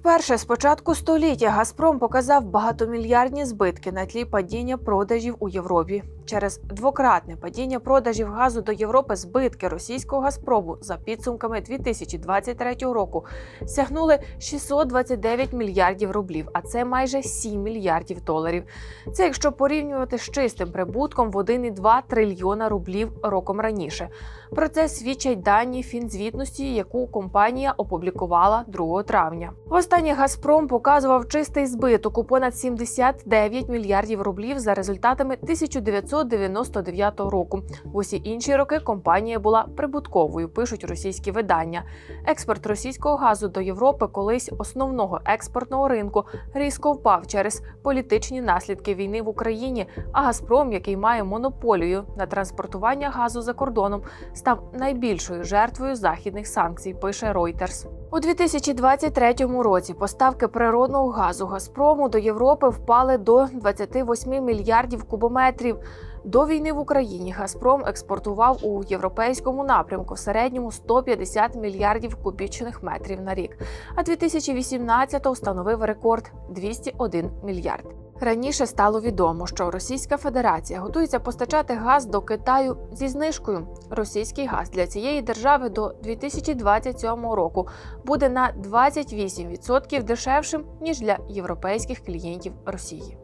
Вперше з початку століття Газпром показав багатомільярдні збитки на тлі падіння продажів у Європі. Через двократне падіння продажів газу до Європи збитки російського Газпрому за підсумками 2023 року сягнули 629 мільярдів рублів, а це майже 7 мільярдів доларів. Це якщо порівнювати з чистим прибутком в 1,2 трильйона рублів роком раніше. Про це свідчать дані фінзвітності, яку компанія опублікувала 2 травня. Востаннє Газпром показував чистий збиток у понад 79 мільярдів рублів за результатами 1999 року. В усі інші роки компанія була прибутковою, пишуть російські видання. Експорт російського газу до Європи, колись основного експортного ринку, різко впав через політичні наслідки війни в Україні. А Газпром, який має монополію на транспортування газу за кордоном, став найбільшою жертвою західних санкцій. Пише Reuters. У 2023 році поставки природного газу Газпрому до Європи впали до 28 мільярдів кубометрів. До війни в Україні Газпром експортував у європейському напрямку в середньому 150 мільярдів кубічних метрів на рік. А 2018-го встановив рекорд 201 мільярд. Раніше стало відомо, що Російська Федерація готується постачати газ до Китаю зі знижкою. Російський газ для цієї держави до 2027 року буде на 28% дешевшим ніж для європейських клієнтів Росії.